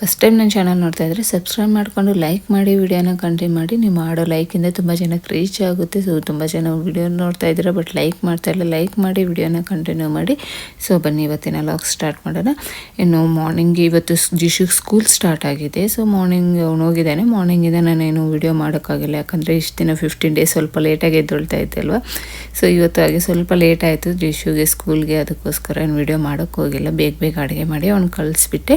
first time ನನ್ನ channel ನೋಡ್ತಾ ಇದ್ದರೆ ಸಬ್ಸ್ಕ್ರೈಬ್ ಮಾಡಿಕೊಂಡು ಲೈಕ್ ಮಾಡಿ ವಿಡಿಯೋನ ಕಂಟಿನ್ಯೂ ಮಾಡಿ. ನೀವು ಮಾಡೋ ಲೈಕಿಂದ ತುಂಬ ಜನಕ್ಕೆ ರೀಚ್ ಆಗುತ್ತೆ. ಸೊ ತುಂಬ ಜನ ವಿಡಿಯೋ ನೋಡ್ತಾ ಇದ್ದೀರಾ ಬಟ್ ಲೈಕ್ ಮಾಡ್ತಾ ಇಲ್ಲ ಲೈಕ್ ಮಾಡಿ ವಿಡಿಯೋನ ಕಂಟಿನ್ಯೂ ಮಾಡಿ. ಸೊ ಬನ್ನಿ, ಇವತ್ತಿನ ಲಾಗ್ ಸ್ಟಾರ್ಟ್ ಮಾಡೋಣ. ಇನ್ನು ಮಾರ್ನಿಂಗ್ ಇವತ್ತು ಜಿಶುಗೆ ಸ್ಕೂಲ್ ಸ್ಟಾರ್ಟ್ ಆಗಿದೆ. ಸೊ ಮಾರ್ನಿಂಗ್ ಅವನು ಹೋಗಿದ್ದಾನೆ. ಮಾರ್ನಿಂಗಿಂದ ನಾನೇನು ವಿಡಿಯೋ ಮಾಡೋಕ್ಕಾಗಿಲ್ಲ. ಯಾಕಂದರೆ ಇಷ್ಟು ದಿನ ಫಿಫ್ಟೀನ್ ಡೇಸ್ ಸ್ವಲ್ಪ ಲೇಟಾಗಿ ಎದ್ದೊಳ್ತಾ ಇದ್ದೆ ಅಲ್ವಾ? ಸೊ ಇವತ್ತು ಹಾಗೆ ಸ್ವಲ್ಪ ಲೇಟ್ ಆಯಿತು. ಜಿಶುಗೆ ಸ್ಕೂಲ್ಗೆ ಅದಕ್ಕೋಸ್ಕರ ಏನು ವಿಡಿಯೋ ಮಾಡೋಕ್ಕೋಗಿಲ್ಲ ಬೇಗ ಬೇಗ ಅಡುಗೆ ಮಾಡಿ ಅವ್ನು ಕಳಿಸ್ಬಿಟ್ಟೆ.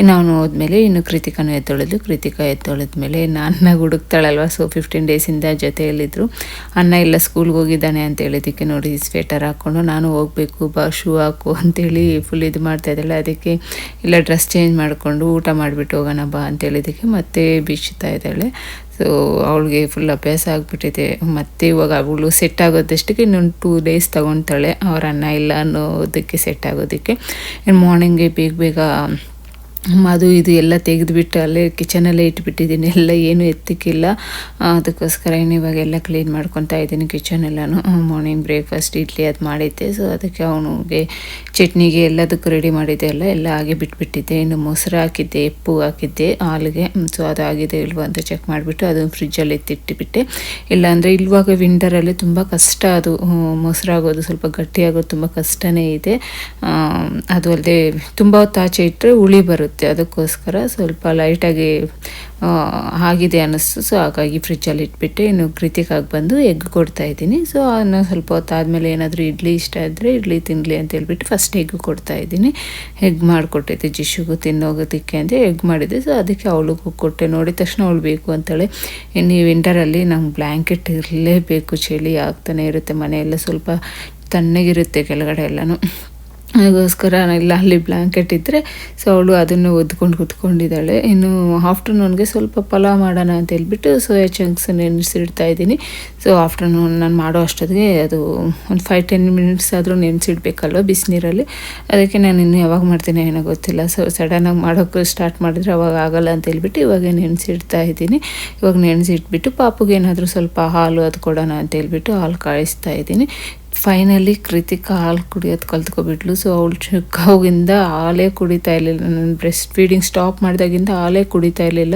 ಇನ್ನು ಅವನು ಹೋದ್ಮೇಲೆ ಇನ್ನು ಕೃತಿಕನೂ ಎದ್ದೊಳಿದ್ಲು ಕೃತಿಕಾ ಮೇಲೆ ಇನ್ನು ಅನ್ನ ಹುಡುಕ್ತಾಳಲ್ವ? ಸೊ ಫಿಫ್ಟೀನ್ ಡೇಸಿಂದ ಜೊತೆಯಲ್ಲಿದ್ದರು ಅನ್ನ ಇಲ್ಲ ಸ್ಕೂಲ್ಗೆ ಹೋಗಿದ್ದಾನೆ ಅಂತ ಹೇಳಿದ್ದಕ್ಕೆ ನೋಡಿ ಸ್ವೆಟರ್ ಹಾಕ್ಕೊಂಡು ನಾನು ಹೋಗಬೇಕು, ಬಾ ಶೂ ಹಾಕು ಅಂತೇಳಿ ಫುಲ್ ಇದು ಮಾಡ್ತಾ ಇದ್ದಾಳೆ. ಅದಕ್ಕೆ ಇಲ್ಲ ಡ್ರೆಸ್ ಚೇಂಜ್ ಮಾಡಿಕೊಂಡು ಊಟ ಮಾಡಿಬಿಟ್ಟು ಹೋಗೋಣ ಬಾ ಅಂತ ಹೇಳಿದ್ದಕ್ಕೆ ಮತ್ತೆ ಬೀಚ್ತಾ ಇದ್ದಾಳೆ. ಸೊ ಅವಳಿಗೆ ಫುಲ್ ಅಭ್ಯಾಸ ಆಗಿಬಿಟ್ಟಿದೆ. ಮತ್ತೆ ಇವಾಗ ಅವಳು ಸೆಟ್ ಆಗೋದಷ್ಟಕ್ಕೆ ಇನ್ನೊಂದು ಟೂ ಡೇಸ್ ತೊಗೊತಾಳೆ. ಅವ್ರ ಅನ್ನ ಇಲ್ಲ ಅನ್ನೋದಕ್ಕೆ ಸೆಟ್ ಆಗೋದಕ್ಕೆ. ಇನ್ನು ಮಾರ್ನಿಂಗ್ಗೆ ಬೇಗ ಬೇಗ ಅದು ಇದು ಎಲ್ಲ ತೆಗೆದುಬಿಟ್ಟು ಅಲ್ಲೇ ಕಿಚನಲ್ಲೇ ಇಟ್ಬಿಟ್ಟಿದ್ದೀನಿ. ಎಲ್ಲ ಏನು ಎತ್ತಿಕ್ಕಿಲ್ಲ. ಅದಕ್ಕೋಸ್ಕರ ಇವಾಗ ಎಲ್ಲ ಕ್ಲೀನ್ ಮಾಡ್ಕೊತಾ ಇದ್ದೀನಿ ಕಿಚನ್ ಎಲ್ಲನೂ. ಮಾರ್ನಿಂಗ್ ಬ್ರೇಕ್ಫಾಸ್ಟ್ ಇಡ್ಲಿ ಅದು ಮಾಡಿದ್ದೆ. ಸೊ ಅದಕ್ಕೆ ಅವನಿಗೆ ಚಟ್ನಿಗೆ ಎಲ್ಲದಕ್ಕೂ ರೆಡಿ ಮಾಡಿದ್ದೆ ಎಲ್ಲ ಎಲ್ಲ ಹಾಗೆ ಬಿಟ್ಬಿಟ್ಟಿದ್ದೆ. ಇನ್ನು ಮೊಸರು ಹಾಕಿದ್ದೆ, ಎಪ್ಪು ಹಾಕಿದ್ದೆ, ಹಾಲಿಗೆ. ಸೊ ಅದು ಆಗಿದೆ ಇಲ್ವಾ ಅಂತ ಚೆಕ್ ಮಾಡಿಬಿಟ್ಟು ಅದು ಫ್ರಿಜ್ಜಲ್ಲಿ ಎತ್ತಿಟ್ಟುಬಿಟ್ಟೆ ಇಲ್ಲಾಂದರೆ ಇಲ್ವಾಗ ವಿಂಟರಲ್ಲಿ ತುಂಬ ಕಷ್ಟ ಅದು. ಮೊಸರಾಗೋದು ಸ್ವಲ್ಪ ಗಟ್ಟಿಯಾಗೋದು ತುಂಬ ಕಷ್ಟನೇ ಇದೆ. ಅದು ಅಲ್ಲದೆ ತುಂಬ ಹೊತ್ತು ಆಚೆ ಇಟ್ಟರೆ ಹುಳಿ ಬರುತ್ತೆ ಅದಕ್ಕೋಸ್ಕರ ಸ್ವಲ್ಪ ಲೈಟಾಗಿ ಆಗಿದೆ ಅನ್ನಿಸ್ತು. ಸೊ ಹಾಗಾಗಿ ಫ್ರಿಜ್ಜಲ್ಲಿ ಇಟ್ಬಿಟ್ಟು ಇನ್ನು ಕೃತಿಕಾಗಿ ಬಂದು ಎಗ್ ಕೊಡ್ತಾ ಇದ್ದೀನಿ. ಸೊ ನಾನು ಸ್ವಲ್ಪ ಹೊತ್ತಾದಮೇಲೆ ಏನಾದರೂ ಇಡ್ಲಿ ಇಷ್ಟ ಇದ್ದರೆ ಇಡ್ಲಿ ತಿನ್ನಲಿ ಅಂತ ಹೇಳ್ಬಿಟ್ಟು ಫಸ್ಟ್ ಎಗ್ ಕೊಡ್ತಾ ಇದ್ದೀನಿ. ಎಗ್ ಮಾಡಿಕೊಟ್ಟಿದ್ದೆ ಜಿಶುಗೂ ತಿನ್ನೋಗೋದಕ್ಕೆ ಅಂತ ಎಗ್ ಮಾಡಿದ್ದೆ. ಸೊ ಅದಕ್ಕೆ ಅವಳಿಗೂ ಕೊಟ್ಟೆ. ನೋಡಿದ ತಕ್ಷಣ ಅವಳು ಬೇಕು ಅಂತೇಳಿ. ಇನ್ನು ಈ ವಿಂಟರಲ್ಲಿ ನಮ್ಗೆ ಬ್ಲ್ಯಾಂಕೆಟ್ ಇರಲೇಬೇಕು. ಚಳಿ ಆಗ್ತಾನೆ ಇರುತ್ತೆ. ಮನೆಯೆಲ್ಲ ಸ್ವಲ್ಪ ತಣ್ಣಗಿರುತ್ತೆ ಕೆಳಗಡೆ ಎಲ್ಲನೂ. ಅದಕ್ಕೋಸ್ಕರ ಇಲ್ಲ ಅಲ್ಲಿ ಬ್ಲ್ಯಾಂಕೆಟ್ ಇದ್ದರೆ ಸೊ ಅವಳು ಅದನ್ನು ಒದ್ಕೊಂಡು ಕುತ್ಕೊಂಡಿದ್ದಾಳೆ. ಇನ್ನು ಆಫ್ಟರ್ನೂನ್ಗೆ ಸ್ವಲ್ಪ ಪಲಾವ್ ಮಾಡೋಣ ಅಂತ ಹೇಳ್ಬಿಟ್ಟು ಸೋಯಾ ಚಂಕ್ಸ್ ನೆನೆಸಿಡ್ತಾ ಇದ್ದೀನಿ. ಸೊ ಆಫ್ಟರ್ನೂನ್ ನಾನು ಮಾಡೋ ಅಷ್ಟೊತ್ತಿಗೆ ಅದು ಒಂದು ಫೈವ್ ಟೆನ್ ಮಿನಿಟ್ಸ್ ಆದರೂ ನೆನೆಸಿಡ್ಬೇಕಲ್ವ ಬಿಸಿನೀರಲ್ಲಿ. ಅದಕ್ಕೆ ನಾನು ಇನ್ನು ಯಾವಾಗ ಮಾಡ್ತೀನಿ ಏನೋ ಗೊತ್ತಿಲ್ಲ. ಸೊ ಸಡನ್ನಾಗಿ ಮಾಡೋಕ್ಕೆ ಸ್ಟಾರ್ಟ್ ಮಾಡಿದ್ರೆ ಅವಾಗ ಆಗಲ್ಲ ಅಂತ ಹೇಳ್ಬಿಟ್ಟು ಇವಾಗ ನೆನೆಸಿಡ್ತಾ ಇದ್ದೀನಿ. ಇವಾಗ ನೆನೆಸಿಟ್ಬಿಟ್ಟು ಪಾಪುಗೆ ಏನಾದರೂ ಸ್ವಲ್ಪ ಹಾಲು ಅದು ಕೊಡೋಣ ಅಂತ ಹೇಳ್ಬಿಟ್ಟು ಹಾಲು ಕಾಯಿಸ್ತಾ ಇದ್ದೀನಿ. ಫೈನಲಿ ಕೃತಿಕ ಹಾಲು ಕುಡಿಯೋದು ಕಲ್ತ್ಕೊಬಿಟ್ಲು. ಸೊ ಅವಳು ಚಿಕ್ಕವಾಗಿಂದ ಹಾಲೇ ಕುಡಿತಾ ಇರಲಿಲ್ಲ. ನಾನು ಬ್ರೆಸ್ಟ್ ಫೀಡಿಂಗ್ ಸ್ಟಾಪ್ ಮಾಡಿದಾಗಿಂದ ಹಾಲೇ ಕುಡಿತಾ ಇರಲಿಲ್ಲ.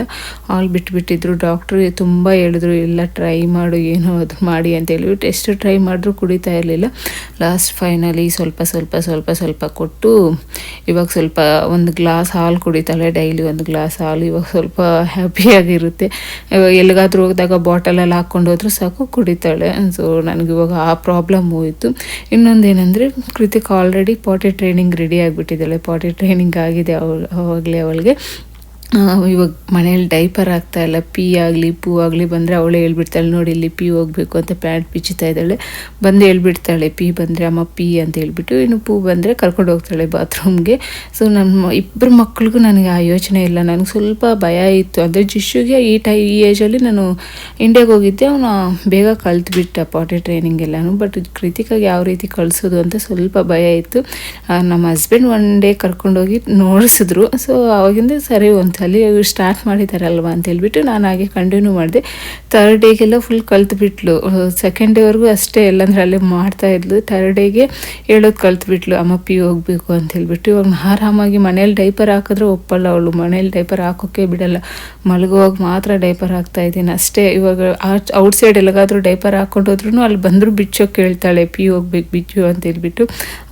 ಹಾಲು ಬಿಟ್ಬಿಟ್ಟಿದ್ರು. ಡಾಕ್ಟ್ರು ತುಂಬ ಹೇಳಿದ್ರು ಎಲ್ಲ ಟ್ರೈ ಮಾಡು, ಏನೋ ಅದು ಮಾಡಿ ಅಂತ ಹೇಳಿಬಿಟ್ಟು ಎಷ್ಟು ಟ್ರೈ ಮಾಡಿದ್ರು, ಕುಡಿತಾ ಇರಲಿಲ್ಲ. ಲಾಸ್ಟ್ ಫೈನಲಿ ಸ್ವಲ್ಪ ಸ್ವಲ್ಪ ಸ್ವಲ್ಪ ಸ್ವಲ್ಪ ಕೊಟ್ಟು ಇವಾಗ ಸ್ವಲ್ಪ ಒಂದು ಗ್ಲಾಸ್ ಹಾಲು ಕುಡಿತಾಳೆ ಡೈಲಿ ಒಂದು ಗ್ಲಾಸ್ ಹಾಲು. ಇವಾಗ ಸ್ವಲ್ಪ ಹ್ಯಾಪಿಯಾಗಿರುತ್ತೆ ಇವಾಗ ಎಲ್ಲಿಗಾದ್ರೂ ಹೋಗಿದಾಗ ಬಾಟಲಲ್ಲಿ ಹಾಕ್ಕೊಂಡು ಹೋದ್ರೂ ಸಾಕು, ಕುಡಿತಾಳೆ. ಸೊ ನನಗಿವಾಗ ಆ ಪ್ರಾಬ್ಲಮ್ ಹೋಯಿತು. ಇನ್ನೊಂದೇನೆಂದರೆ Krithik already potty training ready ಆಗಿಬಿಟ್ಟಿದ್ದಾಳೆ. Potty training ಆಗಿದೆ ಅವಳು ಅವಳಿಗೆ. ಇವಾಗ ಮನೇಲಿ ಡೈಪರ್ ಆಗ್ತಾ ಇಲ್ಲ ಪಿ ಆಗಲಿ, ಪೂ ಆಗಲಿ ಬಂದರೆ ಅವಳೇ ಹೇಳ್ಬಿಡ್ತಾಳೆ, ನೋಡಿ, ಇಲ್ಲಿ ಪಿ ಹೋಗಬೇಕು ಅಂತ ಪ್ಯಾಂಟ್ ಬಿಚ್ಚುತ್ತಾ ಇದ್ದಾಳೆ. ಬಂದು ಹೇಳ್ಬಿಡ್ತಾಳೆ, ಪಿ ಬಂದರೆ ಅಮ್ಮ ಪಿ ಅಂತ ಹೇಳ್ಬಿಟ್ಟು, ಇನ್ನು ಪೂ ಬಂದರೆ ಕರ್ಕೊಂಡು ಹೋಗ್ತಾಳೆ ಬಾತ್ರೂಮ್ಗೆ ಸೊ ನಮ್ಮ ಇಬ್ಬರು ಮಕ್ಳಿಗೂ ನನಗೆ ಆ ಯೋಚನೆ ಇಲ್ಲ. ನನಗೆ ಸ್ವಲ್ಪ ಭಯ ಇತ್ತು. ಅಂದರೆ ಜಿಶುಗೆ ಈ ಟೈ, ಈ ಏಜಲ್ಲಿ ನಾನು ಇಂಡಿಯಾಗೆ ಹೋಗಿದ್ದೆ. ಅವನು ಬೇಗ ಕಲ್ತ್ಬಿಟ್ಟ ಪಾಟಿ ಟ್ರೈನಿಂಗ್ ಎಲ್ಲನೂ. ಬಟ್ ಕೃತಿಕಾಗಿ ಯಾವ ರೀತಿ ಕಳಿಸೋದು ಅಂತ ಸ್ವಲ್ಪ ಭಯ ಇತ್ತು. ನಮ್ಮ ಹಸ್ಬೆಂಡ್ ಒನ್ ಡೇ ಕರ್ಕೊಂಡೋಗಿ ನೋಡಿಸಿದ್ರು. ಸೊ ಅವಾಗಿಂದ ಸರಿ ಒಂದು ಅಲ್ಲಿ ಸ್ಟಾರ್ಟ್ ಮಾಡಿದ್ದಾರಲ್ವ ಅಂತ ಹೇಳ್ಬಿಟ್ಟು ನಾನು ಹಾಗೆ ಕಂಟಿನ್ಯೂ ಮಾಡಿದೆ. ಥರ್ಡ್ ಡೇಗೆಲ್ಲ ಫುಲ್ ಕಲ್ತ್ಬಿಟ್ಲು. ಸೆಕೆಂಡ್ ಡೇವರೆಗೂ ಅಷ್ಟೇ ಎಲ್ಲಂದ್ರೆ ಅಲ್ಲೇ ಮಾಡ್ತಾ ಇದ್ಲು. ಥರ್ಡ್ ಡೇಗೆ ಹೇಳೋದು ಕಲ್ತ್ಬಿಟ್ಲು, ಅಮ್ಮ, ಪಿ ಹೋಗ್ಬೇಕು ಅಂತ ಹೇಳ್ಬಿಟ್ಟು. ಇವಾಗ ಆರಾಮಾಗಿ ಮನೇಲಿ ಡೈಪರ್ ಹಾಕಿದ್ರೆ ಒಪ್ಪಲ್ಲ ಅವಳು. ಮನೇಲಿ ಡೈಪರ್ ಹಾಕೋಕ್ಕೆ ಬಿಡಲ್ಲ. ಮಲಗುವಾಗ ಮಾತ್ರ ಡೈಪರ್ ಹಾಕ್ತಾ ಇದ್ದೀನಿ. ಅಷ್ಟೇ ಇವಾಗ ಔಟ್ ಸೈಡ್ ಎಲ್ಲಿಗಾದರೂ ಡೈಪರ್ ಹಾಕೊಂಡೋದ್ರೂ ಅಲ್ಲಿ ಬಂದರೂ ಬಿಚ್ಚೋಕೆ ಕೇಳ್ತಾಳೆ, ಪಿ ಹೋಗ್ಬೇಕು, ಬಿಚ್ಚು ಅಂತ ಹೇಳ್ಬಿಟ್ಟು.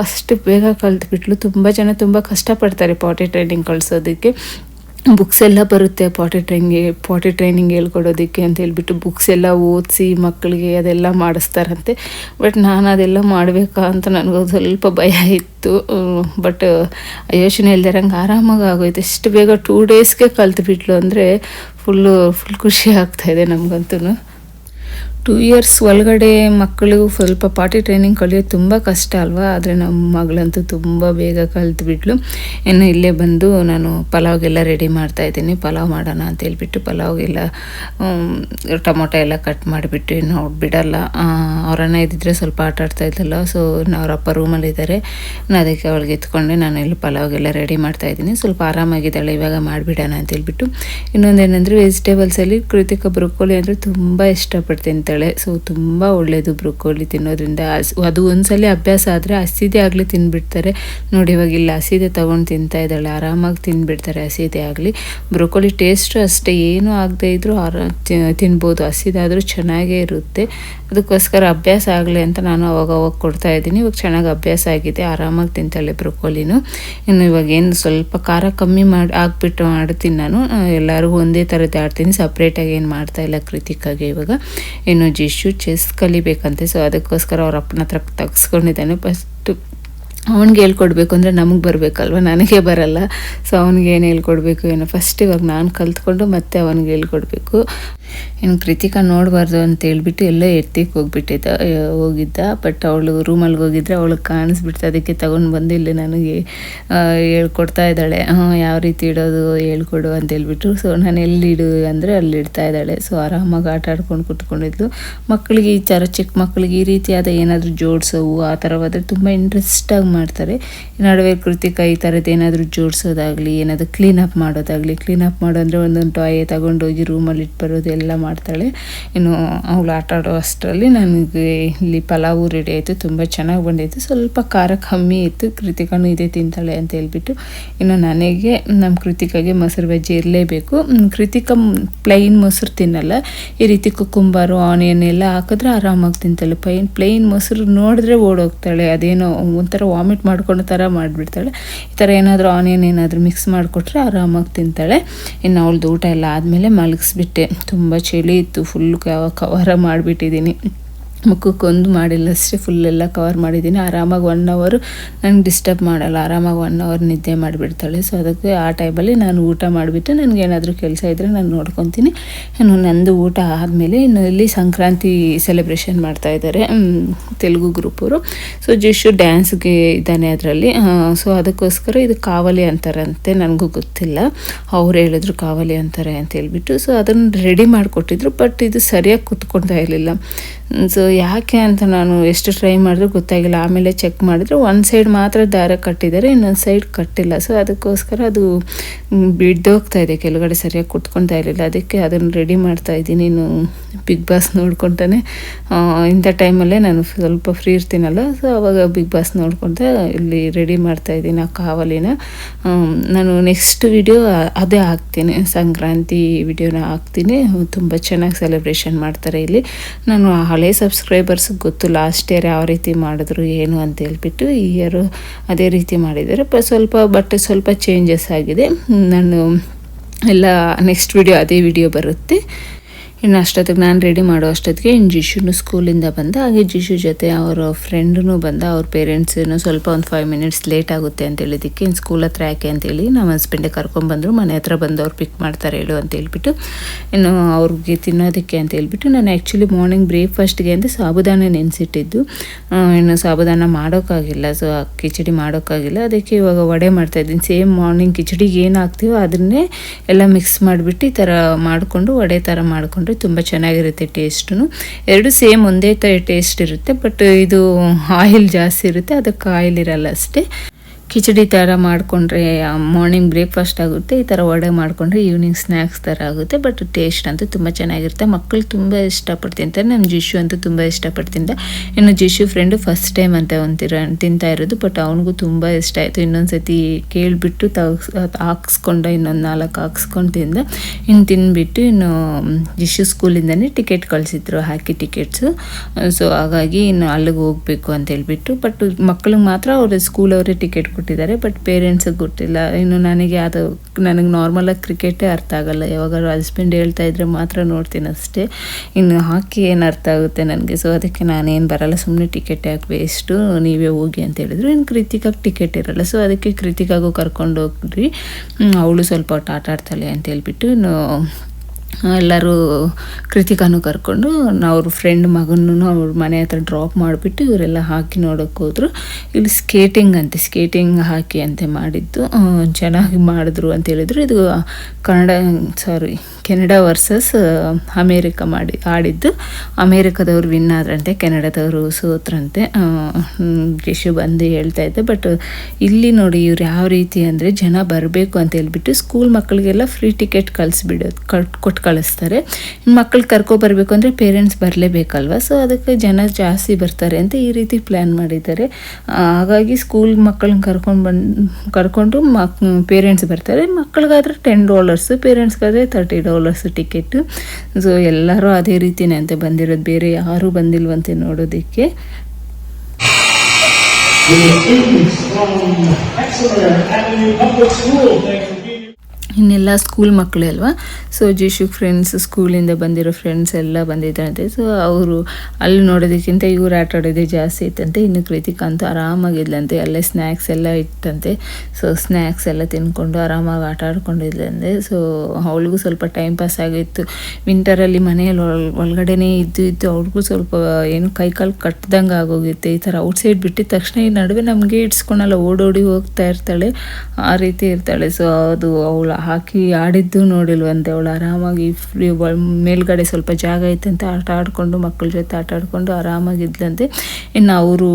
ಅಷ್ಟು ಬೇಗ ಕಲ್ತ್ಬಿಟ್ಲು. ತುಂಬ ಜನ ತುಂಬ ಕಷ್ಟಪಡ್ತಾರೆ ಪಾಟಿ ಟ್ರೈನಿಂಗ್ ಕಳಿಸೋದಕ್ಕೆ. ಬುಕ್ಸ್ ಎಲ್ಲ ಬರುತ್ತೆ ಪಾಟಿ ಟ್ರೈನಿಂಗ್ ಪಾಟಿ ಟ್ರೈನಿಂಗ್ ಹೇಳ್ಕೊಡೋದಕ್ಕೆ ಅಂತ ಹೇಳ್ಬಿಟ್ಟು ಬುಕ್ಸ್ ಎಲ್ಲ ಓದಿಸಿ ಮಕ್ಕಳಿಗೆ ಅದೆಲ್ಲ ಮಾಡಿಸ್ತಾರಂತೆ. ಬಟ್ ನಾನು ಅದೆಲ್ಲ ಮಾಡಬೇಕಾ ಅಂತ ನನಗೆ ಸ್ವಲ್ಪ ಭಯ ಇತ್ತು. ಬಟ್ ಯೋಚನೆ ಇಲ್ದಿರಂಗೆ ಆರಾಮಾಗಿ ಆಗೋಯ್ತು. ಎಷ್ಟು ಬೇಗ ಟೂ ಡೇಸ್ಗೆ ಕಲ್ತ್ಬಿಟ್ಲು ಅಂದರೆ ಫುಲ್ಲು ಫುಲ್ ಖುಷಿ ಆಗ್ತಾಯಿದೆ ನಮಗಂತೂ ಟೂ ಇಯರ್ಸ್ ಒಳಗಡೆ ಮಕ್ಕಳು ಸ್ವಲ್ಪ ಪಾಟಿ ಟ್ರೈನಿಂಗ್ ಕಲಿಯೋದು ತುಂಬ ಕಷ್ಟ ಅಲ್ವಾ? ಆದರೆ ನಮ್ಮ ಮಗಳಂತೂ ತುಂಬ ಬೇಗ ಕಲ್ತ್ಬಿಟ್ಲು. ಇನ್ನು ಇಲ್ಲೇ ಬಂದು ನಾನು ಪಲಾವ್ಗೆಲ್ಲ ರೆಡಿ ಮಾಡ್ತಾ ಇದ್ದೀನಿ. ಪಲಾವ್ ಮಾಡೋಣ ಅಂತ ಹೇಳ್ಬಿಟ್ಟು ಪಲಾವ್ಗೆಲ್ಲ ಟೊಮೊಟೊ ಎಲ್ಲ ಕಟ್ ಮಾಡಿಬಿಟ್ಟು ಇನ್ನು ಅವ್ರು ಬಿಡಲ್ಲ. ಅವರನ್ನ ಇದ್ದಿದ್ರೆ ಸ್ವಲ್ಪ ಆಟ ಆಡ್ತಾ ಇದ್ದಲ್ಲ ಸೊ ಅವರಪ್ಪ ಅಪ್ಪ ನಾನು ಅದಕ್ಕೆ ಅವಳಿಗೆ ಎತ್ಕೊಂಡೆ ನಾನು ಇಲ್ಲಿ ಪಲಾವ್ಗೆಲ್ಲ ರೆಡಿ ಮಾಡ್ತಾ ಇದ್ದೀನಿ. ಸ್ವಲ್ಪ ಆರಾಮಾಗಿದ್ದಾಳೆ, ಇವಾಗ ಮಾಡಿಬಿಡೋಣ ಅಂತ ಹೇಳಿಬಿಟ್ಟು. ಇನ್ನೊಂದೇನೆಂದರೆ ವೆಜಿಟೇಬಲ್ಸಲ್ಲಿ ಕೃತಿಕ ಬ್ರೊಕೊಲಿ ಅಂದರೆ ತುಂಬ ಇಷ್ಟಪಡ್ತೀನಿ. ತಿಂತಾಳೆ ಸೊ ತುಂಬ ಒಳ್ಳೆಯದು ಬ್ರೊಕೋಲಿ ತಿನ್ನೋದ್ರಿಂದ. ಅದು ಒಂದ್ಸಲಿ ಅಭ್ಯಾಸ ಆದರೆ ಹಸಿದೆ ಆಗಲಿ ತಿಂದ್ಬಿಡ್ತಾರೆ ನೋಡಿ, ಇವಾಗ ಇಲ್ಲಿ ಹಸಿದೆ ತೊಗೊಂಡು ತಿಂತಾ ಇದ್ದಾಳೆ. ಆರಾಮಾಗಿ ತಿಂದ್ಬಿಡ್ತಾರೆ ಹಸಿದೆ ಆಗಲಿ. ಬ್ರೊಕೋಲಿ ಟೇಸ್ಟು ಅಷ್ಟೇ. ಏನೂ ಆಗದೆ ಇದ್ದರೂ ಆರಾ, ತಿ- ತಿನ್ಬೋದು. ಹಸಿದಾದರೂ ಚೆನ್ನಾಗೇ ಇರುತ್ತೆ. ಅದಕ್ಕೋಸ್ಕರ ಅಭ್ಯಾಸ ಆಗಲಿ ಅಂತ ನಾನು ಅವಾಗ ಅವಾಗ ಕೊಡ್ತಾ ಇದ್ದೀನಿ. ಇವಾಗ ಚೆನ್ನಾಗಿ ಅಭ್ಯಾಸ ಆಗಿದೆ. ಆರಾಮಾಗಿ ತಿಂತಾಳೆ ಬ್ರೊಕೋಲಿನು. ಇನ್ನು ಇವಾಗ ಏನು ಸ್ವಲ್ಪ ಖಾರ ಕಮ್ಮಿ ಮಾಡಿ ಹಾಕ್ಬಿಟ್ಟು ಮಾಡ್ತೀನಿ ನಾನು. ಎಲ್ಲರಿಗೂ ಒಂದೇ ಥರದ್ದು ಆಡ್ತೀನಿ. ಸಪ್ರೇಟಾಗಿ ಏನು ಮಾಡ್ತಾ ಇಲ್ಲ ಕೃತಿಕಾಗೆ ಇವಾಗ. ಇನ್ನು ಜಿಶು ಚೆಸ್ ಕಲಿಬೇಕಂತೆ. ಸೊ ಅದಕ್ಕೋಸ್ಕರ ಅವ್ರ ಅಪ್ಪನ ಹತ್ರ ತಗ್ಸ್ಕೊಂಡಿದ್ದಾನೆ. ಫಸ್ಟು ಅವನಿಗೆ ಹೇಳ್ಕೊಡ್ಬೇಕು ಅಂದರೆ ನಮಗೆ ಬರಬೇಕಲ್ವ? ನನಗೆ ಬರಲ್ಲ. ಸೊ ಅವನಿಗೆ ಏನು ಹೇಳ್ಕೊಡ್ಬೇಕು ಏನೋ ಫಸ್ಟ್ ಇವಾಗ ನಾನು ಕಲ್ತ್ಕೊಂಡು ಮತ್ತೆ ಅವನಿಗೆ ಹೇಳ್ಕೊಡ್ಬೇಕು. ಇನ್ನು ಕೃತಿಕಾ ನೋಡಬಾರ್ದು ಅಂತ ಹೇಳ್ಬಿಟ್ಟು ಎಲ್ಲ ಎತ್ತಿಗೆ ಹೋಗ್ಬಿಟ್ಟಿದ್ದ ಹೋಗಿದ್ದ. ಬಟ್ ಅವಳು ರೂಮಲ್ಲಿ ಹೋಗಿದ್ರೆ ಅವಳಿಗೆ ಕಾಣಿಸ್ಬಿಡ್ತು. ಅದಕ್ಕೆ ತಗೊಂಡು ಬಂದು ಇಲ್ಲಿ ನನಗೆ ಹೇಳ್ಕೊಡ್ತಾ ಇದ್ದಾಳೆ. ಯಾವ ರೀತಿ ಇಡೋದು, ಹೇಳ್ಕೊಡು ಅಂತ ಹೇಳ್ಬಿಟ್ಟು ಸೊ ನಾನು ಎಲ್ಲಿ ಇಡು ಅಂದರೆ ಅಲ್ಲಿ ಇಡ್ತಾ ಇದ್ದಾಳೆ. ಸೊ ಆರಾಮಾಗಿ ಆಟ ಆಡ್ಕೊಂಡು ಕುತ್ಕೊಂಡಿದ್ಲು. ಮಕ್ಕಳಿಗೆ ಈ ಥರ ಚಿಕ್ಕ ಮಕ್ಕಳಿಗೆ ಈ ರೀತಿಯಾದ ಏನಾದರೂ ಜೋಡಿಸೋವು, ಆ ಥರವಾದರೆ ತುಂಬ ಇಂಟ್ರೆಸ್ಟಾಗಿ ಮಾಡ್ತಾರೆ. ನಡುವೆ ಕೃತಿಕ ಈ ಥರದ್ದು ಏನಾದರೂ ಜೋಡಿಸೋದಾಗಲಿ, ಏನಾದರೂ ಕ್ಲೀನಪ್ ಮಾಡೋದಾಗಲಿ ಅಪ್ ಮಾಡೋಂದರೆ ಒಂದೊಂದು ಟಾಯ್ ತಗೊಂಡೋಗಿ ರೂಮಲ್ಲಿ ಇಟ್ಟು ಬರೋದು ಎಲ್ಲ ಮಾಡ್ತಾಳೆ. ಇನ್ನು ಅವಳು ಆಟ ಆಡೋ ಅಷ್ಟರಲ್ಲಿ ನನಗೆ ಇಲ್ಲಿ ಪಲಾವು ರೆಡಿ ಆಯಿತು, ತುಂಬ ಚೆನ್ನಾಗಿ ಬಂದಿತ್ತು ಸ್ವಲ್ಪ ಖಾರ ಕಮ್ಮಿ ಇತ್ತು, ಕೃತಿಕನು ಇದೇ ತಿಂತಾಳೆ ಅಂತ ಹೇಳ್ಬಿಟ್ಟು. ಇನ್ನು ನನಗೆ ನಮ್ಮ ಕೃತಿಕಾಗೆ ಮೊಸರು ಬಜ್ಜಿ ಇರಲೇಬೇಕು. ಕೃತಿಕ ಪ್ಲೈನ್ ಮೊಸರು ತಿನ್ನಲ್ಲ. ಈ ರೀತಿ ಕುಕುಂಬಾರು ಆನಿಯನ್ ಎಲ್ಲ ಹಾಕಿದ್ರೆ ಆರಾಮಾಗಿ ತಿಂತಾಳೆ. ಪ್ಲೈನ್ ಪ್ಲೈನ್ ಮೊಸರು ನೋಡಿದ್ರೆ ಓಡೋಗ್ತಾಳೆ. ಅದೇನೋ ಒಂಥರ ವಾಮಿಟ್ ಮಾಡ್ಕೊಂಡು ಥರ ಮಾಡಿಬಿಡ್ತಾಳೆ. ಈ ಥರ ಏನಾದರೂ ಆನಿಯನ್ ಏನಾದರೂ ಮಿಕ್ಸ್ ಮಾಡಿಕೊಟ್ರೆ ಆರಾಮಾಗಿ ತಿಂತಾಳೆ. ಇನ್ನು ಅವಳದು ಊಟ ಎಲ್ಲ ಆದಮೇಲೆ ಮಲಗಿಸ್ಬಿಟ್ಟೆ. ತುಂಬ ಚಳಿ ಇತ್ತು ಫುಲ್ ಕವರ ಮಾಡಿಬಿಟ್ಟಿದ್ದೀನಿ. ಮುಖಕ್ಕೊಂದು ಮಾಡಿಲ್ಲ, ಅಷ್ಟೇ ಫುಲ್ ಎಲ್ಲ ಕವರ್ ಮಾಡಿದ್ದೀನಿ. ಆರಾಮಾಗಿ ಒನ್ ಅವರು ನಂಗೆ ಡಿಸ್ಟರ್ಬ್ ಮಾಡಲ್ಲ, ಆರಾಮಾಗಿ ಒನ್ ಅವರ್ ನಿದ್ದೆ ಮಾಡಿಬಿಡ್ತಾಳೆ. ಸೊ ಅದಕ್ಕೆ ಆ ಟೈಮಲ್ಲಿ ನಾನು ಊಟ ಮಾಡಿಬಿಟ್ಟು ನನಗೆ ಏನಾದರೂ ಕೆಲಸ ಇದ್ದರೆ ನಾನು ನೋಡ್ಕೊತೀನಿ. ಇನ್ನು ನಂದು ಊಟ ಆದಮೇಲೆ ಇನ್ನು ಇಲ್ಲಿ ಸಂಕ್ರಾಂತಿ ಸೆಲೆಬ್ರೇಷನ್ ಮಾಡ್ತಾ ಇದ್ದಾರೆ ತೆಲುಗು ಗ್ರೂಪವರು ಸೊ ಜಿಶು ಡ್ಯಾನ್ಸ್ಗೆ ಇದ್ದಾನೆ ಅದರಲ್ಲಿ. ಸೊ ಅದಕ್ಕೋಸ್ಕರ ಇದು ಕಾವಲಿ ಅಂತಾರಂತೆ, ನನಗೂ ಗೊತ್ತಿಲ್ಲ. ಅವ್ರು ಹೇಳಿದ್ರು ಕಾವಲಿ ಅಂತಾರೆ ಅಂತ ಹೇಳ್ಬಿಟ್ಟು. ಸೊ ಅದನ್ನು ರೆಡಿ ಮಾಡಿಕೊಟ್ಟಿದ್ರು ಬಟ್ ಇದು ಸರಿಯಾಗಿ ಕುತ್ಕೊಳ್ತಾ ಇರಲಿಲ್ಲ. ಸೊ ಯಾಕೆ ಅಂತ ನಾನು ಎಷ್ಟು ಟ್ರೈ ಮಾಡಿದ್ರು ಗೊತ್ತಾಗಿಲ್ಲ. ಆಮೇಲೆ ಚೆಕ್ ಮಾಡಿದ್ರೆ ಒಂದು ಸೈಡ್ ಮಾತ್ರ ದಾರ ಕಟ್ಟಿದ್ದಾರೆ ಇನ್ನೊಂದು ಸೈಡ್ ಕಟ್ಟಿಲ್ಲ. ಸೊ ಅದಕ್ಕೋಸ್ಕರ ಅದು ಬಿದ್ದೋಗ್ತಾ ಇದೆ. ಕೆಳಗಡೆ ಸರಿಯಾಗಿ ಕುತ್ಕೊಳ್ತಾ ಇರಲಿಲ್ಲ. ಅದಕ್ಕೆ ಅದನ್ನು ರೆಡಿ ಮಾಡ್ತಾ ಇದ್ದೀನಿ. ಇನ್ನು ಬಿಗ್ ಬಾಸ್ ನೋಡ್ಕೊತಾನೆ. ಆ, ಇಂಥ ಟೈಮಲ್ಲೇ ನಾನು ಸ್ವಲ್ಪ ಫ್ರೀ ಇರ್ತೀನಲ್ಲ. ಸೊ ಅವಾಗ ಬಿಗ್ ಬಾಸ್ ನೋಡ್ಕೊತ ಇಲ್ಲಿ ರೆಡಿ ಮಾಡ್ತಾ ಇದ್ದೀನಿ ಆ ಕಾವಲಿನ. ನಾನು ನೆಕ್ಸ್ಟ್ ವಿಡಿಯೋ ಅದೇ ಹಾಕ್ತೀನಿ. ಸಂಕ್ರಾಂತಿ ವಿಡಿಯೋನ ಹಾಕ್ತೀನಿ. ತುಂಬ ಚೆನ್ನಾಗಿ ಸೆಲೆಬ್ರೇಷನ್ ಮಾಡ್ತಾರೆ ಇಲ್ಲಿ. ನಾನು ಹಳೆ ಸಬ್ಸ್ಕ್ರೈಬರ್ಸ್ಗೆ ಗೊತ್ತು ಲಾಸ್ಟ್ ಇಯರ್ ಯಾವ ರೀತಿ ಮಾಡಿದ್ರು, ಏನು ಅಂತ ಹೇಳ್ಬಿಟ್ಟು ಈ ಇಯರು ಅದೇ ರೀತಿ ಮಾಡಿದ್ದಾರೆ. ಬಟ್ ಸ್ವಲ್ಪ ಬಟ್ ಸ್ವಲ್ಪ ಚೇಂಜಸ್ ಆಗಿದೆ. ನಾನು, ಎಲ್ಲ ನೆಕ್ಸ್ಟ್ ವಿಡಿಯೋ ಅದೇ ವಿಡಿಯೋ ಬರುತ್ತೆ. ಇನ್ನು ಅಷ್ಟೊತ್ತಿಗೆ ನಾನು ರೆಡಿ ಮಾಡೋ ಅಷ್ಟೊತ್ತಿಗೆ ಇನ್ನು ಜಿಶುನು ಸ್ಕೂಲಿಂದ ಬಂದ. ಹಾಗೆ ಜಿಶು ಜೊತೆ ಅವರ ಫ್ರೆಂಡ್ನು ಬಂದ. ಅವ್ರ ಪೇರೆಂಟ್ಸೂ ಸ್ವಲ್ಪ ಒಂದು ಫೈವ್ ಮಿನಿಟ್ಸ್ ಲೇಟ್ ಆಗುತ್ತೆ ಅಂತ ಹೇಳಿದ್ದಕ್ಕೆ ಇನ್ನು ಸ್ಕೂಲ್ ಹತ್ರ ಯಾಕೆ ಅಂತೇಳಿ ನಮ್ಮ ಹಸ್ಬೆಂಡೇ ಕರ್ಕೊಂಡ್ಬಂದರು ಮನೆ ಹತ್ರ ಬಂದು ಅವ್ರು ಪಿಕ್ ಮಾಡ್ತಾರೆ ಹೇಳು ಅಂತ ಹೇಳ್ಬಿಟ್ಟು. ಇನ್ನು ಅವ್ರಿಗೆ ತಿನ್ನೋದಕ್ಕೆ ಅಂತ ಹೇಳಿಬಿಟ್ಟು ನಾನು ಆ್ಯಕ್ಚುಲಿ ಮಾರ್ನಿಂಗ್ ಬ್ರೇಕ್ಫಾಸ್ಟ್ಗೆ ಅಂತ ಸಾಬುದಾನ ನೆನೆಸಿಟ್ಟಿದ್ದು. ಇನ್ನು ಸಾಬುದಾನ ಮಾಡೋಕ್ಕಾಗಿಲ್ಲ. ಸೊ ಕಿಚಡಿ ಮಾಡೋಕ್ಕಾಗಿಲ್ಲ. ಅದಕ್ಕೆ ಇವಾಗ ವಡೆ ಮಾಡ್ತಾಯಿದ್ದೀನಿ ಸೇಮ್ ಮಾರ್ನಿಂಗ್ ಕಿಚಡಿಗೆ ಏನು ಹಾಕ್ತೀವೋ ಅದನ್ನೇ ಎಲ್ಲ ಮಿಕ್ಸ್ ಮಾಡಿಬಿಟ್ಟು ಈ ಥರ ಮಾಡಿಕೊಂಡು ವಡೆ ಥರ ಮಾಡಿಕೊಂಡ್ರೆ ತುಂಬ ಚೆನ್ನಾಗಿರುತ್ತೆ ಟೇಸ್ಟು ಎರಡು ಸೇಮ್ ಒಂದೇ ಥರ ಟೇಸ್ಟ್ ಇರುತ್ತೆ, ಬಟ್ ಇದು ಆಯಿಲ್ ಜಾಸ್ತಿ ಇರುತ್ತೆ, ಅದಕ್ಕೆ ಆಯಿಲ್ ಇರಲ್ಲ ಅಷ್ಟೇ. ಕಿಚಡಿ ಥರ ಮಾಡಿಕೊಂಡ್ರೆ ಮಾರ್ನಿಂಗ್ ಬ್ರೇಕ್ಫಾಸ್ಟ್ ಆಗುತ್ತೆ, ಈ ಥರ ವಡೆ ಮಾಡಿಕೊಂಡ್ರೆ ಈವ್ನಿಂಗ್ ಸ್ನ್ಯಾಕ್ಸ್ ಥರ ಆಗುತ್ತೆ ಬಟ್ ಟೇಸ್ಟ್ ಅಂತೂ ತುಂಬ ಚೆನ್ನಾಗಿರುತ್ತೆ. ಮಕ್ಕಳು ತುಂಬ ಇಷ್ಟಪಟ್ಟು ತಿಂತಾರೆ ನಮ್ಮ ಜಿಶು ಅಂತೂ ತುಂಬ ಇಷ್ಟಪಟ್ಟು ಇನ್ನು ಜಿಶು ಫ್ರೆಂಡು ಫಸ್ಟ್ ಟೈಮ್ ಅಂತ ಒಂತಿರ ತಿಂತಾ ಇರೋದು ಬಟ್ ಅವನಿಗೂ ತುಂಬ ಇಷ್ಟ ಆಯಿತು. ಇನ್ನೊಂದು ಸತಿ ಕೇಳಿಬಿಟ್ಟು ಹಾಕ್ಸ್ಕೊಂಡ, ಇನ್ನೊಂದು ನಾಲ್ಕು ಹಾಕ್ಸ್ಕೊಂಡು ತಿಂದ. ಇನ್ನು ತಿಂದ್ಬಿಟ್ಟು ಇನ್ನು, ಜಿಶು ಸ್ಕೂಲಿಂದನೇ ಟಿಕೆಟ್ ಕಳಿಸಿದ್ರು, ಹಾಕಿ ಟಿಕೆಟ್ಸು ಸೊ ಹಾಗಾಗಿ ಇನ್ನು ಅಲ್ಲಿಗೆ ಹೋಗಬೇಕು ಅಂತ ಹೇಳಿಬಿಟ್ಟು ಬಟ್ ಮಕ್ಕಳಿಗೆ ಮಾತ್ರ ಅವ್ರ ಸ್ಕೂಲವರೇ ಟಿಕೆಟ್ ಕೊಟ್ಟಿದ್ದಾರೆ ಬಟ್ ಪೇರೆಂಟ್ಸಿಗೆ ಗೊತ್ತಿಲ್ಲ. ಇನ್ನು ನನಗೆ ಅದು, ನನಗೆ ನಾರ್ಮಲಾಗಿ ಕ್ರಿಕೆಟೇ ಅರ್ಥ ಆಗಲ್ಲ. ಯಾವಾಗ ಹಸ್ಬೆಂಡ್ ಹೇಳ್ತಾ ಇದ್ರೆ ಮಾತ್ರ ನೋಡ್ತೀನಿ ಅಷ್ಟೇ. ಇನ್ನು ಹಾಕಿ ಏನು ಅರ್ಥ ಆಗುತ್ತೆ ನನಗೆ? ಸೊ ಅದಕ್ಕೆ ನಾನೇನು ಬರಲ್ಲ. ಸುಮ್ಮನೆ ಟಿಕೆಟ್ ಯಾಕೆ ವೇಸ್ಟು ನೀವೇ ಹೋಗಿ ಅಂತ ಹೇಳಿದ್ರು. ಇನ್ನು ಕೃತಿಕಾಗೆ ಟಿಕೆಟ್ ಇರಲ್ಲ. ಸೊ ಅದಕ್ಕೆ ಕೃತಿಕಾಗೂ ಕರ್ಕೊಂಡು ಹೋಗ್ರಿ. ಅವಳು ಸ್ವಲ್ಪ ಆಟ ಆಡ್ತಾಳೆ ಅಂತ ಹೇಳ್ಬಿಟ್ಟು, ಇನ್ನು ಎಲ್ಲರೂ ಕೃತಿಕಾನು ಕರ್ಕೊಂಡು ಅವ್ರ ಫ್ರೆಂಡ್ ಮಗನೂ ಅವ್ರ ಮನೆ ಹತ್ರ ಡ್ರಾಪ್ ಮಾಡಿಬಿಟ್ಟು ಇವರೆಲ್ಲ ಹಾಕಿ ನೋಡೋಕೆ ಹೋದರು. ಇಲ್ಲಿ ಸ್ಕೇಟಿಂಗ್ ಅಂತೆ ಸ್ಕೇಟಿಂಗ್ ಹಾಕಿ ಅಂತೆ ಮಾಡಿದ್ದು. ಚೆನ್ನಾಗಿ ಮಾಡಿದ್ರು ಅಂತ ಹೇಳಿದ್ರು. ಇದು Kannada sorry Canada versus America ಮಾಡಿ, ಆಡಿದ್ದು. ಅಮೇರಿಕದವ್ರು ವಿನ್ ಆದ್ರಂತೆ ಕೆನಡಾದವರು ಸೋತ್ರಂತೆ ಯಶು ಬಂದು ಹೇಳ್ತಾ ಇದ್ದೆ. ಬಟ್ ಇಲ್ಲಿ ನೋಡಿ ಇವ್ರು ಯಾವ ರೀತಿ ಅಂದರೆ ಜನ ಬರಬೇಕು ಅಂತ ಹೇಳ್ಬಿಟ್ಟು ಸ್ಕೂಲ್ ಮಕ್ಕಳಿಗೆಲ್ಲ ಫ್ರೀ ಟಿಕೆಟ್ ಕಳಿಸ್ಬಿಡೋದು ಕಟ್ ಕೊಟ್ಟು ಕಳಿಸ್ತಾರೆ ಮಕ್ಕಳು ಕರ್ಕೊಬರ್ಬೇಕು ಅಂದರೆ ಪೇರೆಂಟ್ಸ್ ಬರಲೇಬೇಕಲ್ವ? ಸೊ ಅದಕ್ಕೆ ಜನ ಜಾಸ್ತಿ ಬರ್ತಾರೆ ಅಂತ ಈ ರೀತಿ ಪ್ಲ್ಯಾನ್ ಮಾಡಿದ್ದಾರೆ. ಹಾಗಾಗಿ ಸ್ಕೂಲ್ ಮಕ್ಕಳನ್ನ ಕರ್ಕೊಂಡು ಬಂದು, ಕರ್ಕೊಂಡು ಮಕ್ ಪೇರೆಂಟ್ಸ್ ಬರ್ತಾರೆ. ಮಕ್ಕಳಿಗಾದ್ರೆ ಟೆನ್ ಡಾಲರ್ಸು ಪೇರೆಂಟ್ಸ್ಗಾದ್ರೆ ತರ್ಟಿ ಡಾಲರ್ಸ್ ಟಿಕೆಟ್ ಸೊ ಎಲ್ಲರೂ ಅದೇ ರೀತಿನೇ ಅಂತೆ ಬಂದಿರೋದು. ಬೇರೆ ಯಾರೂ ಬಂದಿಲ್ವಂತೆ ನೋಡೋದಕ್ಕೆ. ಇನ್ನೆಲ್ಲ ಸ್ಕೂಲ್ ಮಕ್ಕಳೇ ಅಲ್ವಾ? ಸೊ ಜಿಶು ಫ್ರೆಂಡ್ಸ್ ಸ್ಕೂಲಿಂದ ಬಂದಿರೋ ಫ್ರೆಂಡ್ಸ್ ಎಲ್ಲ ಬಂದಿದ್ದಾರಂತೆ ಸೊ ಅವರು ಅಲ್ಲಿ ನೋಡೋದಕ್ಕಿಂತ ಇವ್ರು ಆಟ ಆಡೋದೇ ಜಾಸ್ತಿ ಇತ್ತಂತೆ ಇನ್ನು ಕೃತಿಕಾ ಅಂತೂ ಆರಾಮಾಗಿದ್ಲಂತೆ ಅಲ್ಲೇ ಸ್ನ್ಯಾಕ್ಸ್ ಎಲ್ಲ ಇತ್ತಂತೆ ಸೊ ಸ್ನ್ಯಾಕ್ಸ್ ಎಲ್ಲ ತಿನ್ಕೊಂಡು ಆರಾಮಾಗಿ ಆಟ ಆಡ್ಕೊಂಡಿದ್ಲಂತೆ ಸೊ ಅವಳಿಗೂ ಸ್ವಲ್ಪ ಟೈಮ್ ಪಾಸ್ ಆಗಿತ್ತು. ವಿಂಟರಲ್ಲಿ ಮನೆಯಲ್ಲಿ ಒಳ, ಒಳಗಡೆನೇ ಇದ್ದು ಇದ್ದು ಅವ್ರಿಗೂ ಸ್ವಲ್ಪ ಏನು ಕೈ ಕಾಲು ಕಟ್ಟದಂಗೆ ಆಗೋಗಿತ್ತು. ಈ ಥರ ಔಟ್ಸೈಡ್ ಬಿಟ್ಟಿದ ತಕ್ಷಣ ಈ ನಡುವೆ ನಮಗೆ ಇಡ್ಸ್ಕೊಳಲ್ಲ ಓಡೋಡಿ ಹೋಗ್ತಾ ಇರ್ತಾಳೆ. ಆ ರೀತಿ ಇರ್ತಾಳೆ. ಸೊ ಅದು ಅವಳು ಹಾಕಿ ಆಡಿದ್ದು ನೋಡಿಲ್ವಂತೆ ಅವಳು. ಆರಾಮಾಗಿ ಫ್ರೀ ಮೇಲ್ಗಡೆ ಸ್ವಲ್ಪ ಜಾಗ ಐತಂತೆ ಆಟ ಆಡಿಕೊಂಡು ಮಕ್ಕಳ ಜೊತೆ ಆಟ ಆಡಿಕೊಂಡು ಆರಾಮಾಗಿದ್ಲಂತೆ ಇನ್ನು ಅವರು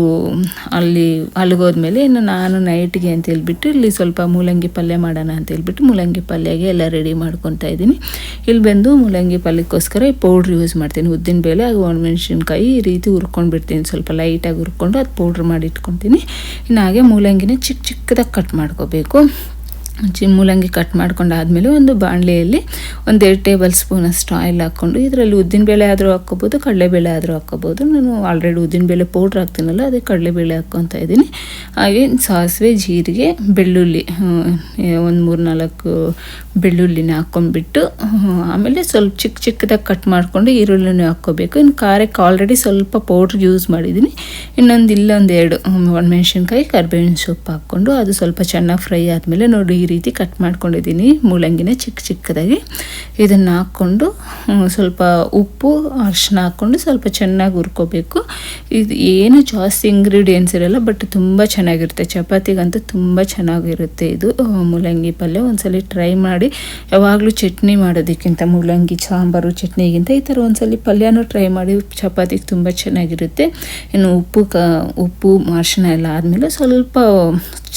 ಅಲ್ಲಿ ಅಲ್ಲಿಗೋದ್ಮೇಲೆ ಇನ್ನು ನಾನು ನೈಟ್ಗೆ ಅಂತ ಹೇಳ್ಬಿಟ್ಟು ಇಲ್ಲಿ ಸ್ವಲ್ಪ ಮೂಲಂಗಿ ಪಲ್ಯ ಮಾಡೋಣ ಅಂತ ಹೇಳ್ಬಿಟ್ಟು ಮೂಲಂಗಿ ಪಲ್ಯಗೆ ಎಲ್ಲ ರೆಡಿ ಮಾಡ್ಕೊತಾ ಇದ್ದೀನಿ. ಇಲ್ಲಿ ಬಂದು ಮೂಲಂಗಿ ಪಲ್ಯಕ್ಕೋಸ್ಕರ ಈ ಪೌಡ್ರ್ ಯೂಸ್ ಮಾಡ್ತೀನಿ. ಉದ್ದಿನ ಬೇಳೆ ಹಾಗೂ ಈ ರೀತಿ ಹುರ್ಕೊಂಡು ಬಿಡ್ತೀನಿ. ಸ್ವಲ್ಪ ಲೈಟಾಗಿ ಹುರ್ಕೊಂಡು ಅದು ಪೌಡ್ರ್ ಮಾಡಿ ಇಟ್ಕೊತೀನಿ. ಇನ್ನು ಹಾಗೆ ಮೂಲಂಗಿನ ಚಿಕ್ಕ ಚಿಕ್ಕದಾಗಿ ಕಟ್ ಮಾಡ್ಕೋಬೇಕು. ಚಿ ಮೂಲಂಗಿ ಕಟ್ ಮಾಡ್ಕೊಂಡಾದ್ಮೇಲೆ ಒಂದು ಬಾಣಲೆಯಲ್ಲಿ ಒಂದು ಎರಡು ಟೇಬಲ್ ಸ್ಪೂನ್ ಅಷ್ಟು ಆಯಿಲ್ ಹಾಕ್ಕೊಂಡು ಇದರಲ್ಲಿ ಉದ್ದಿನಬೇಳೆ ಆದರೂ ಹಾಕ್ಕೋಬೋದು, ಕಡಲೆಬೇಳೆ ಆದರೂ ಹಾಕ್ಕೋಬೋದು. ನಾನು ಆಲ್ರೆಡಿ ಉದ್ದಿನಬೇಳೆ ಪೌಡ್ರ್ ಹಾಕ್ತೀನಲ್ಲ, ಅದೇ ಕಡಲೆಬೇಳೆ ಹಾಕ್ಕೊತಾ ಇದ್ದೀನಿ. ಹಾಗೆ ಸಾಸಿವೆ, ಜೀರಿಗೆ, ಬೆಳ್ಳುಳ್ಳಿ ಒಂದು ಮೂರು ನಾಲ್ಕು ಬೆಳ್ಳುಳ್ಳಿನ ಹಾಕ್ಕೊಂಡ್ಬಿಟ್ಟು ಆಮೇಲೆ ಸ್ವಲ್ಪ ಚಿಕ್ಕ ಚಿಕ್ಕದಾಗಿ ಕಟ್ ಮಾಡಿಕೊಂಡು ಈರುಳ್ಳಿನ ಹಾಕ್ಕೋಬೇಕು. ಇನ್ನು ಖಾರಕ್ಕೆ ಆಲ್ರೆಡಿ ಸ್ವಲ್ಪ ಪೌಡ್ರ್ ಯೂಸ್ ಮಾಡಿದ್ದೀನಿ. ಇನ್ನೊಂದು ಇಲ್ಲೊಂದು ಎರಡು ಒಣಮೆಣ್ಸಿನ್ಕಾಯಿ, ಕರ್ಬೇವಿನ ಸೊಪ್ಪು ಹಾಕ್ಕೊಂಡು ಅದು ಸ್ವಲ್ಪ ಚೆನ್ನಾಗಿ ಫ್ರೈ ಆದಮೇಲೆ ನೋಡಿ ರೀತಿ ಕಟ್ ಮಾಡ್ಕೊಂಡಿದ್ದೀನಿ. ಮೂಲಂಗಿನ ಚಿಕ್ಕ ಚಿಕ್ಕದಾಗಿ. ಇದನ್ನು ಹಾಕ್ಕೊಂಡು ಸ್ವಲ್ಪ ಉಪ್ಪು ಅರಿಶಿನ ಹಾಕ್ಕೊಂಡು ಸ್ವಲ್ಪ ಚೆನ್ನಾಗಿ ಹುರ್ಕೋಬೇಕು. ಇದು ಏನು ಜಾಸ್ತಿ ಇಂಗ್ರೀಡಿಯೆಂಟ್ಸ್ ಇರಲ್ಲ ಬಟ್ ತುಂಬ ಚೆನ್ನಾಗಿರುತ್ತೆ. ಚಪಾತಿಗಂತೂ ತುಂಬ ಚೆನ್ನಾಗಿರುತ್ತೆ ಇದು. ಮೂಲಂಗಿ ಪಲ್ಯ ಒಂದ್ಸಲ ಟ್ರೈ ಮಾಡಿ. ಯಾವಾಗಲೂ ಚಟ್ನಿ ಮಾಡೋದಕ್ಕಿಂತ ಮೂಲಂಗಿ, ಸಾಂಬಾರು, ಚಟ್ನಿಗಿಂತ ಈ ಥರ ಒಂದ್ಸಲ ಪಲ್ಯನೂ ಟ್ರೈ ಮಾಡಿ ಚಪಾತಿಗೆ ತುಂಬ ಚೆನ್ನಾಗಿರುತ್ತೆ. ಇನ್ನು ಉಪ್ಪು ಕ, ಉಪ್ಪು ಅರಿಶಿನ ಎಲ್ಲ ಆದಮೇಲೆ ಸ್ವಲ್ಪ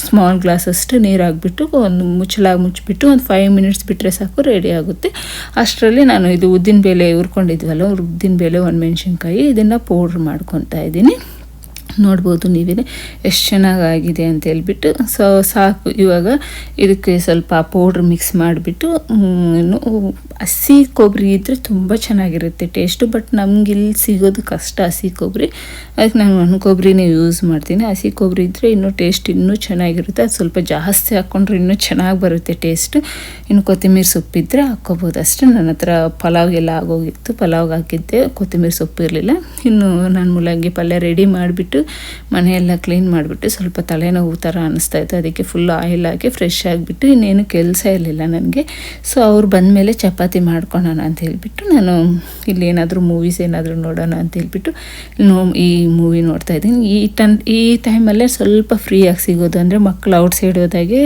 ಸ್ಮಾಲ್ ಗ್ಲಾಸ್ ಅಷ್ಟು ನೀರು ಹಾಕ್ಬಿಟ್ಟು ಒಂದು ಮುಚ್ಚಲಾಗಿ ಮುಚ್ಚಿಬಿಟ್ಟು ಒಂದು ಫೈವ್ ಮಿನಿಟ್ಸ್ ಬಿಟ್ಟರೆ ಸಾಕು ರೆಡಿ ಆಗುತ್ತೆ. ಅಷ್ಟರಲ್ಲಿ ನಾನು ಇದು ಉದ್ದಿನ ಬೇಳೆ ಹುರ್ಕೊಂಡಿದ್ವಲ್ಲ ಉದ್ದಿನ ಬೇಳೆ ಮೆಣಸಿನ್ಕಾಯಿ ಇದನ್ನು ಪೌಡ್ರ್ ಮಾಡ್ಕೊತಾ ಇದ್ದೀನಿ. ನೋಡ್ಬೋದು ನೀವೇ ಎಷ್ಟು ಚೆನ್ನಾಗಾಗಿದೆ ಅಂತ ಹೇಳ್ಬಿಟ್ಟು, ಸೊ ಸಾಕು. ಇವಾಗ ಇದಕ್ಕೆ ಸ್ವಲ್ಪ ಪೌಡ್ರ್ ಮಿಕ್ಸ್ ಮಾಡಿಬಿಟ್ಟು ಹಸಿ ಕೊಬ್ಬರಿ ಇದ್ದರೆ ತುಂಬ ಚೆನ್ನಾಗಿರುತ್ತೆ ಟೇಸ್ಟು ಬಟ್ ನಮ್ಗೆ ಇಲ್ಲಿ ಸಿಗೋದು ಕಷ್ಟ ಹಸಿ ಕೊಬ್ಬರಿ. ಅದಕ್ಕೆ ನಾನು ಕೊಬ್ಬರಿನೇ ಯೂಸ್ ಮಾಡ್ತೀನಿ. ಹಸಿ ಕೊಬ್ಬರಿ ಇದ್ದರೆ ಇನ್ನೂ ಟೇಸ್ಟ್ ಇನ್ನೂ ಚೆನ್ನಾಗಿರುತ್ತೆ. ಅದು ಸ್ವಲ್ಪ ಜಾಸ್ತಿ ಹಾಕ್ಕೊಂಡ್ರೆ ಇನ್ನೂ ಚೆನ್ನಾಗಿ ಬರುತ್ತೆ ಟೇಸ್ಟ್ ಇನ್ನು ಕೊತ್ತಂಬರಿ ಸೊಪ್ಪಿದ್ದರೆ ಹಾಕ್ಕೋಬೋದು ಅಷ್ಟೇ. ನನ್ನ ಹತ್ರ ಪಲಾವ್ಗೆಲ್ಲ ಆಗೋಗಿತ್ತು. ಪಲಾವ್ಗೆ ಹಾಕಿದ್ದೆ. ಕೊತ್ತಂಬರಿ ಸೊಪ್ಪು ಇರಲಿಲ್ಲ. ಇನ್ನು ನಾನು ಮೂಲಂಗಿ ಪಲ್ಯ ರೆಡಿ ಮಾಡಿಬಿಟ್ಟು ಮನೆಯೆಲ್ಲ ಕ್ಲೀನ್ ಮಾಡಿಬಿಟ್ಟು ಸ್ವಲ್ಪ ತಲೆನೋವು ಥರ ಅನ್ನಿಸ್ತಾ ಇತ್ತು. ಅದಕ್ಕೆ ಫುಲ್ ಆಯಿಲ್ ಹಾಕಿ ಫ್ರೆಶ್ ಆಗಿಬಿಟ್ಟು ಇನ್ನೇನು ಕೆಲಸ ಇರಲಿಲ್ಲ ನನಗೆ. ಸೊ ಅವ್ರು ಬಂದಮೇಲೆ ಚಪಾತಿ ಮಾಡ್ಕೊಳೋಣ ಅಂತ ಹೇಳಿಬಿಟ್ಟು ನಾನು ಇಲ್ಲಿ ಏನಾದರೂ ಮೂವೀಸ್ ಏನಾದರೂ ನೋಡೋಣ ಅಂತ ಹೇಳ್ಬಿಟ್ಟು ನೋ, ಈ ಮೂವಿ ನೋಡ್ತಾ ಇದ್ದೀನಿ. ಈ ಟನ್, ಈ ಟೈಮಲ್ಲೇ ಸ್ವಲ್ಪ ಫ್ರೀಯಾಗಿ ಸಿಗೋದು ಅಂದರೆ ಮಕ್ಕಳು ಔಟ್ಸೈಡ್ ಹೋದಾಗೆ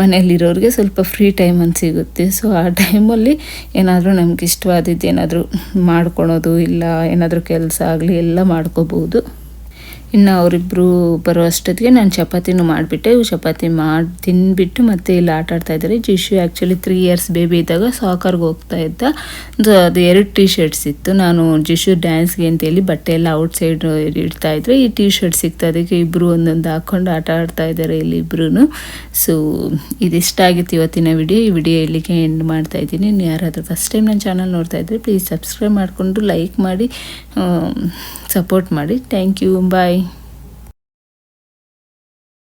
ಮನೆಯಲ್ಲಿರೋರಿಗೆ ಸ್ವಲ್ಪ ಫ್ರೀ ಟೈಮ್ ಅಂತ ಸಿಗುತ್ತೆ. ಸೊ ಆ ಟೈಮಲ್ಲಿ ಏನಾದರೂ ನಮ್ಗೆ ಇಷ್ಟವಾದದ್ದು ಏನಾದರೂ ಮಾಡ್ಕೊಳೋದು ಇಲ್ಲ, ಏನಾದರೂ ಕೆಲಸ ಆಗಲಿ ಎಲ್ಲ ಮಾಡ್ಕೋಬೋದು. ಇನ್ನು ಅವರಿಬ್ಬರು ಬರೋ ಅಷ್ಟೊತ್ತಿಗೆ ನಾನು ಚಪಾತಿನೂ ಮಾಡಿಬಿಟ್ಟೆ. ಚಪಾತಿ ಮಾಡಿ ತಿಂದ್ಬಿಟ್ಟು ಮತ್ತೆ ಇಲ್ಲಿ ಆಟ ಆಡ್ತಾ ಇದ್ದಾರೆ. Jishu actually three years baby ಇದ್ದಾಗ ಸಾಕರ್ಗೆ ಹೋಗ್ತಾ ಇದ್ದ. ಅದು ಎರಡು ಟೀ ಶರ್ಟ್ಸ್ ಇತ್ತು. ನಾನು ಜಿಶು ಡ್ಯಾನ್ಸ್ಗೆ ಅಂತೇಳಿ ಬಟ್ಟೆ ಎಲ್ಲ ಔಟ್ಸೈಡ್ ಇಡ್ತಾ ಇದ್ರೆ ಈ ಟೀ ಶರ್ಟ್ ಸಿಗ್ತಾ ಅದಕ್ಕೆ ಇಬ್ಬರು ಒಂದೊಂದು ಹಾಕ್ಕೊಂಡು ಆಟ ಆಡ್ತಾ ಇದ್ದಾರೆ ಇಲ್ಲಿ ಇಬ್ಬರು ಸೊ ಇದಿಷ್ಟ ಆಗಿತ್ತು ಇವತ್ತಿನ ವಿಡಿಯೋ ಈ ವಿಡಿಯೋ ಇಲ್ಲಿಗೆ ಎಂಡ್ ಮಾಡ್ತಾ ಇದ್ದೀನಿ. ನೀವು ಯಾರಾದರೂ ಫಸ್ಟ್ ಟೈಮ್ ನನ್ನ ಚಾನಲ್ ನೋಡ್ತಾ ಇದ್ದರೆ ಪ್ಲೀಸ್ ಸಬ್ಸ್ಕ್ರೈಬ್ ಮಾಡಿಕೊಂಡು ಲೈಕ್ ಮಾಡಿ ಸಪೋರ್ಟ್ ಮಾಡಿ. Thank you bye